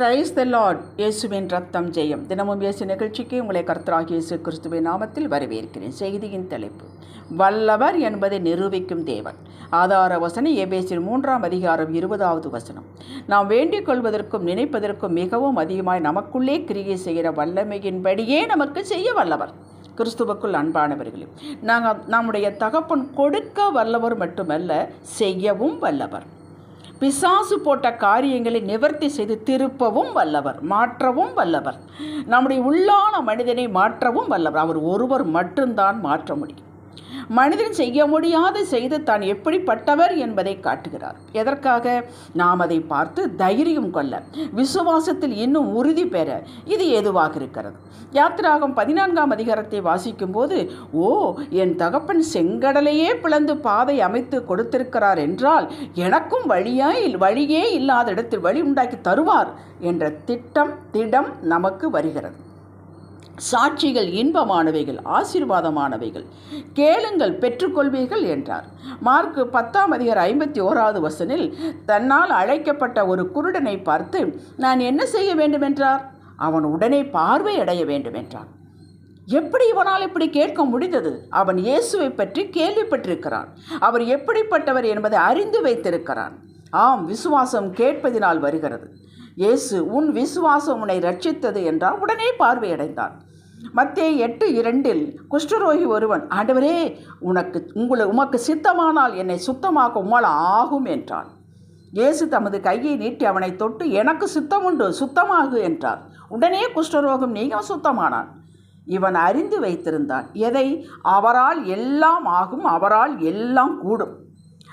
Praise the Lord இயேசுவின் ரத்தம் ஜெயம். தினமும் இயேசு நிகழ்ச்சிக்கு உங்களை கர்த்தராக இயேசு கிறிஸ்துவின் நாமத்தில் வரவேற்கிறேன். செய்தியின் தலைப்பு. வல்லவர் என்பதை நிரூபிக்கும் தேவன். ஆதார வசனம் ஏபேசின் மூன்றாம் அதிகாரம் இருபதாவது வசனம். நாம் வேண்டிக் கொள்வதற்கும் நினைப்பதற்கும் மிகவும் அதிகமாய் நமக்குள்ளே கிரியை செய்கிற வல்லமையின்படியே நமக்கு செய்ய வல்லவர். கிறிஸ்துவுக்குள் அன்பானவர்களே நாங்கள் நம்முடைய தகப்பன் கொடுக்க வல்லவர் மட்டுமல்ல செய்யவும் வல்லவர். பிசாசு போட்ட காரியங்களை நிவர்த்தி செய்து திருப்பவும் வல்லவர் மாற்றவும் வல்லவர். நம்முடைய உள்ளான மனிதனை மாற்றவும் வல்லவர். அவர் ஒருவர் மட்டும்தான் மாற்ற முடியும். மனிதன் செய்ய முடியாத செய்து தான் எப்படிப்பட்டவர் என்பதை காட்டுகிறார். எதற்காக? நாம் அதை பார்த்து தைரியம் கொள்ள விசுவாசத்தில் இன்னும் உறுதி பெற இது எதுவாக இருக்கிறது. யாத்திராகம் பதினான்காம் அதிகாரத்தை வாசிக்கும்போது ஓ என் தகப்பன் செங்கடலையே பிளந்து பாதை அமைத்து கொடுத்திருக்கிறார் என்றால் எனக்கும் வழியாய் வழியே இல்லாத இடத்தில் வழி உண்டாக்கி தருவார் என்ற திட்டம் திடம் நமக்கு வருகிறது. சாட்சிகள் இன்பமானவைகள் ஆசீர்வாதமானவைகள் கேளுங்கள் பெற்றுக்கொள்வீர்கள் என்றார். மார்க் பத்தாம் அதிகர் ஐம்பத்தி ஓராவது வசனில் தன்னால் அழைக்கப்பட்ட ஒரு குருடனை பார்த்து நான் என்ன செய்ய வேண்டும் என்றார் அவன் உடனே பார்வை அடைய வேண்டும் என்றான் எப்படி இவனால் இப்படி கேட்க முடிந்தது? அவன் இயேசுவை பற்றி கேள்விப்பட்டிருக்கிறான். அவர் எப்படிப்பட்டவர் என்பதை அறிந்து வைத்திருக்கிறான். ஆம் விசுவாசம் கேட்பதினால் வருகிறது. இயேசு உன் விசுவாசம் உன்னை ரட்சித்தது என்றால் உடனே பார்வையடைந்தான். மத்திய எட்டு இரண்டில் குஷ்டரோகி ஒருவன் ஆண்டவரே உனக்கு உங்களை உமக்கு சித்தமானால் என்னை சுத்தமாக்க உம்மால் ஆகும் என்றான். இயேசு தமது கையை நீட்டி அவனை தொட்டு எனக்கு சுத்தம் உண்டு சுத்தமாகு என்றார். உடனே குஷ்டரோகம் நீங்க சுத்தமானான். இவன் அறிந்து வைத்திருந்தான். எதை? அவரால் எல்லாம் ஆகும் அவரால் எல்லாம் கூடும்.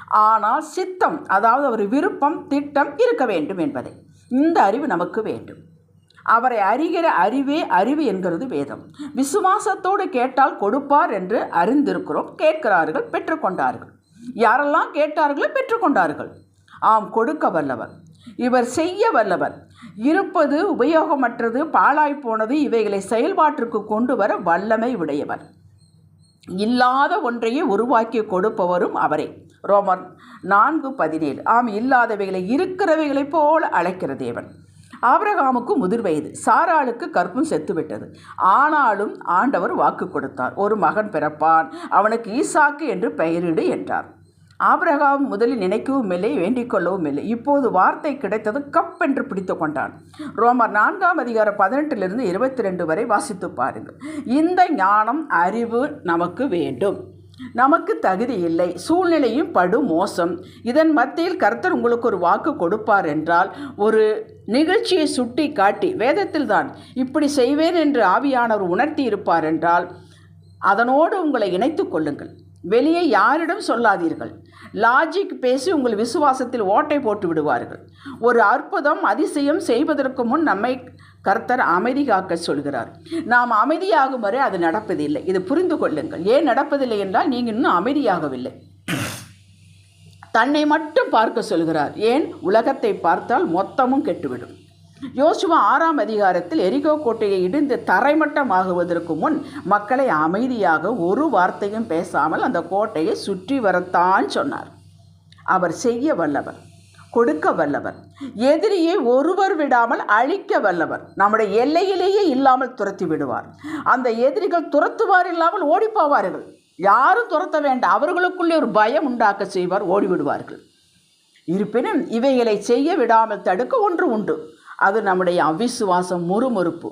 ஆனால் சித்தம் அதாவது ஒரு விருப்பம் திட்டம் இருக்க வேண்டும் என்பதை. இந்த அறிவு நமக்கு வேண்டும். அவரை அறிகிற அறிவே அறிவு என்கிறது வேதம். விசுவாசத்தோடு கேட்டால் கொடுப்பார் என்று அறிந்திருக்கிறோம் கேட்கிறார்கள் பெற்றுக்கொண்டார்கள். யாரெல்லாம் கேட்டார்களோ பெற்றுக்கொண்டார்கள். ஆம் கொடுக்க வல்லவர். இவர் செய்ய வல்லவர். இருப்பது உபயோகமற்றது பாழாய் போனது இவைகளை செயல்பாட்டிற்கு கொண்டு வர வல்லமை உடையவர். இல்லாத ஒன்றையே உருவாக்கி கொடுப்பவரும் அவரே. ரோமர் நான்கு பதினேழு. ஆம் இல்லாதவைகளை இருக்கிறவைகளைப் போல அழைக்கிற தேவன். ஆபிரகாமுக்கு முதிர் வயது. சாராளுக்கு கற்பும் செத்துவிட்டது ஆனாலும் ஆண்டவர் வாக்கு கொடுத்தார். ஒரு மகன் பிறப்பான். அவனுக்கு ஈசாக்கு என்று பெயரிடு என்றார். ஆபிரகாம் முதலில் நினைக்கவும் இல்லை வேண்டிக் கொள்ளவும் இல்லை. இப்போது வார்த்தை கிடைத்தது கப் என்று பிடித்து கொண்டான். ரோமர் நான்காம் அதிகாரம் பதினெட்டிலிருந்து இருபத்தி ரெண்டு வரை வாசித்து பாருங்கள். இந்த ஞானம் அறிவு நமக்கு வேண்டும். நமக்கு தகுதி இல்லை. சூழ்நிலையும் படு மோசம் இதன் மத்தியில் கர்த்தர் உங்களுக்கு ஒரு வாக்கு கொடுப்பார் என்றால் ஒரு நிகழ்ச்சியை சுட்டி காட்டி வேதத்தில் தான் இப்படி செய்வேன் என்று ஆவியானவர் உணர்த்தி இருப்பார் என்றால் அதனோடு உங்களை இணைத்து கொள்ளுங்கள். வெளியே யாரிடம் சொல்லாதீர்கள். லாஜிக் பேசி உங்கள் விசுவாசத்தில் ஓட்டை போட்டு விடுவார்கள். ஒரு அற்புதம் அதிசயம் செய்வதற்கு முன் நம்மை கர்த்தர் அமைதி காக்க சொல்கிறார். நாம் அமைதியாகும் வரை அது நடப்பதில்லை. இது புரிந்து கொள்ளுங்கள். ஏன் நடப்பதில்லை என்றால் நீங்கள் இன்னும் அமைதியாகவில்லை. தன்னை மட்டும் பார்க்க சொல்கிறார். ஏன்? உலகத்தை பார்த்தால் மொத்தமும் கெட்டுவிடும். யோசுவா ஆறாம் அதிகாரத்தில் எரிகோ கோட்டையை இடிந்து தரைமட்டமாகுவதற்கு முன் மக்களை அமைதியாக ஒரு வார்த்தையும் பேசாமல் அந்த கோட்டையை சுற்றி வரத்தான் சொன்னார். அவர் செய்ய வல்லவர் கொடுக்க வல்லவர் எதிரியை ஒருவர் விடாமல் அழிக்க வல்லவர் நம்முடைய எல்லையிலேயே இல்லாமல் துரத்தி விடுவார். அந்த எதிரிகள் துரத்துவார் இல்லாமல் ஓடிப்போவார்கள் யாரும் துரத்த வேண்டாம். அவர்களுக்குள்ளே ஒரு பயம் உண்டாக்க செய்வார் ஓடிவிடுவார்கள். இருப்பினும் இவைகளை செய்ய விடாமல் தடுக்க ஒன்று உண்டு. அது நம்முடைய அவிசுவாசம் முறுமுறுப்பு.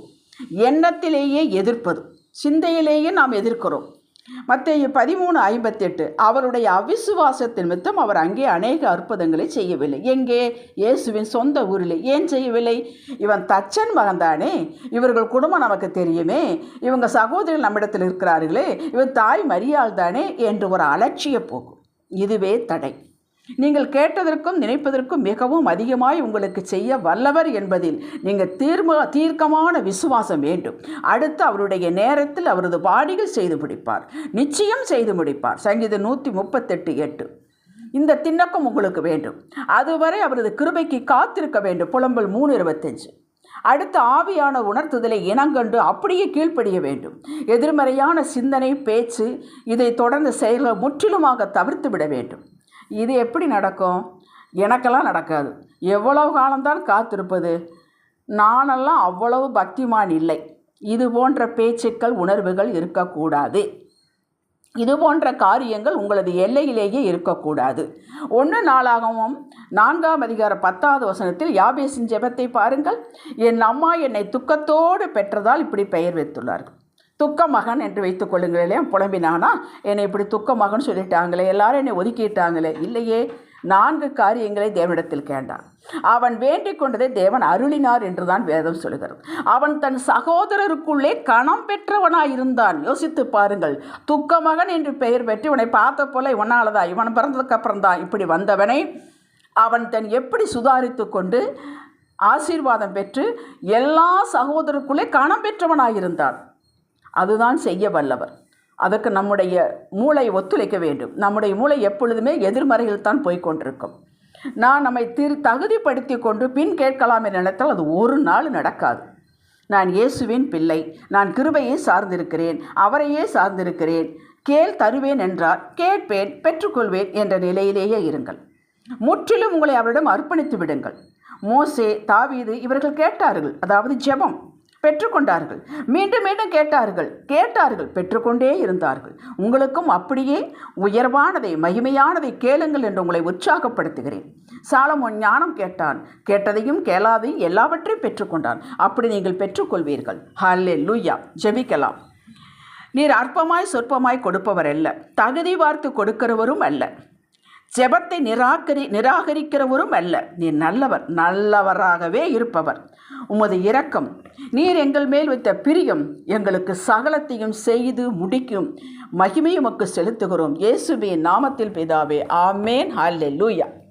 எண்ணத்திலேயே எதிர்ப்பது. சிந்தையிலேயே நாம் எதிர்க்கிறோம். மத்திய பதிமூணு ஐம்பத்தெட்டு அவருடைய அவிசுவாசத்தின் மித்தம் அவர் அங்கே அநேக அற்புதங்களை செய்யவில்லை. எங்கே? இயேசுவின் சொந்த ஊரில். ஏன் செய்யவில்லை? இவன் தச்சன் மகன்தானே. இவர்கள் குடும்பம் நமக்கு தெரியுமே. இவங்க சகோதரிகள் நம்மிடத்தில் இருக்கிறார்களே. இவன் தாய் மரியாள் தானே என்று ஒரு அலட்சிய போகும் இதுவே தடை. நீங்கள் கேட்டதற்கும் நினைப்பதற்கும் மிகவும் அதிகமாய் உங்களுக்கு செய்ய வல்லவர் என்பதில் நீங்கள் தீர்ம தீர்க்கமான விசுவாசம் வேண்டும். அடுத்து அவருடைய நேரத்தில் அவரது பாடிகள் செய்து முடிப்பார். நிச்சயம் செய்து முடிப்பார். சங்கீதம் நூற்றி முப்பத்தெட்டு எட்டு. இந்த திண்ணக்கம் உங்களுக்கு வேண்டும். அதுவரை அவரது கிருபைக்கு காத்திருக்க வேண்டும். புலம்பல் மூணு இருபத்தஞ்சு. அடுத்த ஆவியான உணர்த்துதலை இனங்கண்டு அப்படியே கீழ்ப்படிய வேண்டும். எதிர்மறையான சிந்தனை பேச்சு இதை தொடர்ந்து செயல்கள் முற்றிலுமாக தவிர்த்து விட வேண்டும். இது எப்படி நடக்கும்? எனக்கெல்லாம் நடக்காது. எவ்வளவு காலம்தான் காத்திருப்பது? நானெல்லாம் அவ்வளவு பக்திமான் இல்லை. இது போன்ற பேச்சுக்கள் உணர்வுகள் இருக்கக்கூடாது. இது போன்ற காரியங்கள் உங்களது எல்லையிலேயே இருக்கக்கூடாது. ஒன்று நாளாகவும் நான்காம் அதிகார பத்தாவது வசனத்தில் யாபேசின் ஜெபத்தை பாருங்கள். என் அம்மா என்னை துக்கத்தோடு பெற்றதால் இப்படி பெயர் வைத்துள்ளார்கள். துக்க மகன் என்று வைத்துக் கொள்ளுங்களே புலம்பினானா என்னை இப்படி துக்க மகன் சொல்லிட்டாங்களே எல்லாரும் என்னை ஒதுக்கிட்டாங்களே இல்லையே நான்கு காரியங்களை தேவனிடத்தில் கேட்டான். அவன் வேண்டிக் கொண்டதை தேவன் அருளினார் என்றுதான் வேதம் சொல்கிறது அவன் தன் சகோதரருக்குள்ளே கணம் பெற்றவனாய் இருந்தான். யோசித்து பாருங்கள் துக்க மகன் என்று பெயர் பெற்று இவனை பார்த்த போல இவனாலதான் இவன் பிறந்ததுக்கப்புறம் தான் இப்படி வந்தவனை அவன் தன் எப்படி சுதாரித்து கொண்டு ஆசீர்வாதம் பெற்று எல்லா சகோதரருக்குள்ளே கணம் பெற்றவனாயிருந்தான் அதுதான் செய்ய வல்லவர். அதற்கு நம்முடைய மூளை ஒத்துழைக்க வேண்டும். நம்முடைய மூளை எப்பொழுதுமே எதிர்மறையில் தான் போய்கொண்டிருக்கும் நான் நம்மை திரு தகுதிப்படுத்தி கொண்டு பின் கேட்கலாம் என நினைத்தால் அது ஒரு நாள் நடக்காது. நான் இயேசுவின் பிள்ளை. நான் கிருபையை சார்ந்திருக்கிறேன். அவரையே சார்ந்திருக்கிறேன். கேள் தருவேன் என்றார் கேட்பேன் பெற்றுக்கொள்வேன் என்ற நிலையிலேயே இருங்கள். முற்றிலும் உங்களை அவரிடம் அர்ப்பணித்து விடுங்கள். மோசே தாவீது இவர்கள் கேட்டார்கள். அதாவது ஜெபம். பெற்றுக்கொண்டார்கள். மீண்டும் மீண்டும் கேட்டார்கள். கேட்டார்கள் பெற்றுக்கொண்டே இருந்தார்கள். உங்களுக்கும் அப்படியே உயர்வானதை மகிமையானதை கேளுங்கள் என்று உங்களை உற்சாகப்படுத்துகிறேன். சாலமோன் ஞானம் கேட்டான். கேட்டதையும் கேளாதையும் எல்லாவற்றையும் பெற்றுக்கொண்டான். அப்படி நீங்கள் பெற்றுக்கொள்வீர்கள். ஹல்லே லூயா ஜெபிக்கலாம். நீர் அற்பமாய் சொற்பமாய் கொடுப்பவர் அல்ல. தகுதி பார்த்து கொடுக்கிறவரும் அல்ல. ஜெபத்தை நிராகரி நிராகரிக்கிறவரும் அல்ல. நீர் நல்லவர் நல்லவராகவே இருப்பவர். உமது இரக்கம். நீர் எங்கள் மேல் வைத்த பிரியம் எங்களுக்கு சகலத்தையும் செய்து முடிக்கும். மகிமையுமக்கு செலுத்துகிறோம். இயேசுவின் நாமத்தில் பிதாவே. ஆமேன். ஹல்லே லூயா